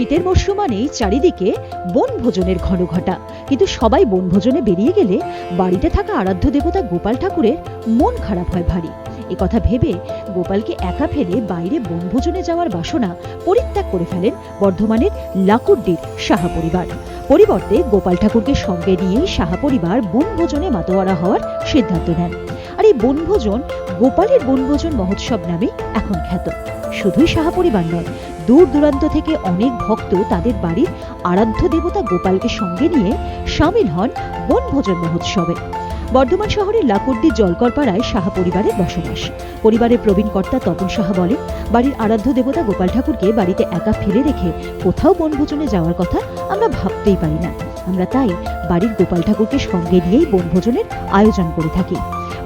শীতের মরশুম মানেই চারিদিকে বনভোজনের ঘনঘটা। কিন্তু সবাই বনভোজনে বেরিয়ে গেলে বাড়িতে থাকা আরাধ্য দেবতা গোপাল ঠাকুরের মন খারাপ হয় ভারী। কথা ভেবে গোপালকে একা ফেলে বাইরে বনভোজনে যাওয়ার বাসনা পরিত্যাগ করে ফেলেন বর্ধমানের লাকুড্ডির সাহা পরিবার। পরিবর্তে গোপাল ঠাকুরকে সঙ্গে নিয়েই সাহা পরিবার বনভোজনে মাতোয়ারা হওয়ার সিদ্ধান্ত নেন। এই বনভোজন গোপালের বনভোজন মহোৎসব নামে এখন খ্যাত। শুধুই সাহা পরিবার নয়, দূর দূরান্ত থেকে অনেক ভক্ত তাদের বাড়ির আরাধ্য দেবতা গোপালকে সঙ্গে নিয়ে সামিল হন বনভোজন মহোৎসবে। বর্ধমান শহরের লাকুর্দি জলকরপাড়ায় সাহা পরিবারের বসবাস। পরিবারের প্রবীণ কর্তা তপন সাহা বলেন, বাড়ির আরাধ্য দেবতা গোপাল ঠাকুরকে বাড়িতে একা ফেলে রেখে কোথাও বনভোজনে যাওয়ার কথা আমরা ভাবতেই পারি না। আমরা তাই বাড়ির গোপাল ঠাকুরকে সঙ্গে নিয়েই বনভোজনের আয়োজন করে থাকি।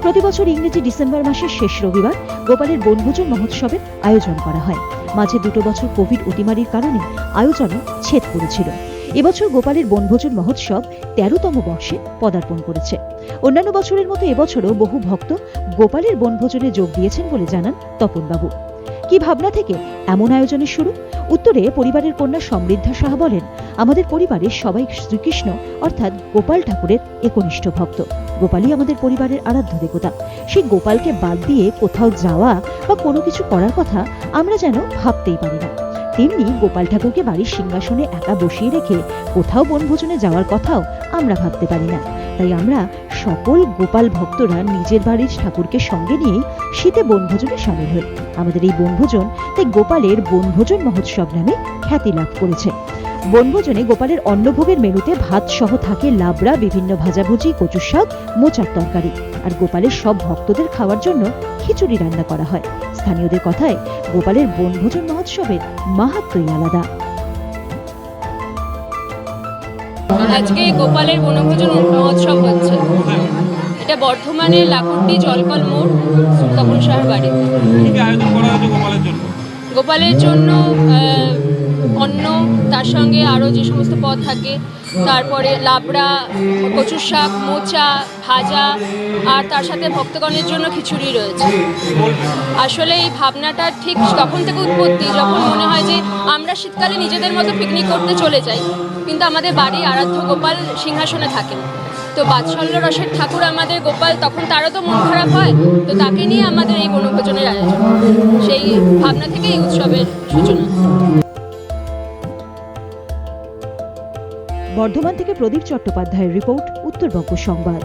প্রতি বছর ইংরেজি ডিসেম্বর মাসের শেষ রবিবার গোপালের বনভোজন মহোৎসবের আয়োজন করা হয়। মাঝে দুটো বছর কোভিড অতিমারির কারণে আয়োজনে ছেদ পড়েছিল। এবছর গোপালের বনভোজন মহোৎসব তেরোতম বর্ষে পদার্পণ করেছে। অন্যান্য বছরের মতো এবছরও বহু ভক্ত গোপালের বনভোজনে যোগ দিয়েছেন বলে জানান তপনবাবু। কি ভাবনা থেকে এমন আয়োজনের শুরু? উত্তরে পরিবারের কন্যা সমৃদ্ধা সাহা বলেন, আমাদের পরিবারের সবাই শ্রীকৃষ্ণ, অর্থাৎ গোপাল ঠাকুরের একনিষ্ঠ ভক্ত। গোপালই আমাদের পরিবারের আরাধ্য দেবতা। সেই গোপালকে বাদ দিয়ে কোথাও যাওয়া বা কোনো কিছু করার কথা আমরা যেন ভাবতেই পারি না। তেমনি গোপাল ঠাকুরকে বাড়ির সিংহাসনে একা বসিয়ে রেখে কোথাও বনভোজনে যাওয়ার কথাও আমরা ভাবতে পারি না। তাই আমরা সকল গোপাল ভক্তরা নিজের বাড়ির ঠাকুরকে সঙ্গে নিয়েই শীতে বনভোজনে সামিল হই। আমাদের এই বনভোজন তাই গোপালের বনভোজন মহোৎসব নামে খ্যাতি লাভ করেছে। বনভোজনে গোপালের অন্নভোগের মেনুতে ভাত সহ থাকে লাবড়া, বিভিন্ন ভাজাভুজি, কচুর শাক, মোচার তরকারি। আর গোপালের সব ভক্তদের খাওয়ার জন্য খিচুড়ি রান্না করা হয়। স্থানীয়দের কথায় গোপালের বনভোজন মহোৎসবের মাহাত্মই আলাদা। আজকে গোপালের বনভোজন মহোৎসব হচ্ছে। এটা বর্ধমানের লাখুন্ডি জলকল মোড় তপন শাহর গোপালের জন্য? অন্য অন্ন তার সঙ্গে আরও যে সমস্ত পদ থাকে তারপরে লাবড়া, কচুর শাক, মোচা, ভাজা, আর তার সাথে ভক্তগণের জন্য খিচুড়ি রয়েছে। আসলে এই ভাবনাটা ঠিক তখন থেকে উৎপত্তি, যখন মনে হয় যে আমরা শীতকালে নিজেদের মতো পিকনিক করতে চলে যাই, কিন্তু আমাদের বাড়ি আরাধ্য গোপাল সিংহাসনে থাকেন। তো বাৎসল্য রসের ঠাকুর আমাদের গোপাল, তখন তারও তো মন খারাপ হয়, তো তাকে নিয়ে আমাদের এই বনভোজনের আয়োজন। সেই ভাবনা থেকে এই উৎসবের সূচনা। বর্ধমান থেকে প্রদীপ চট্টোপাধ্যায়ের রিপোর্ট উত্তরবঙ্গ সংবাদ।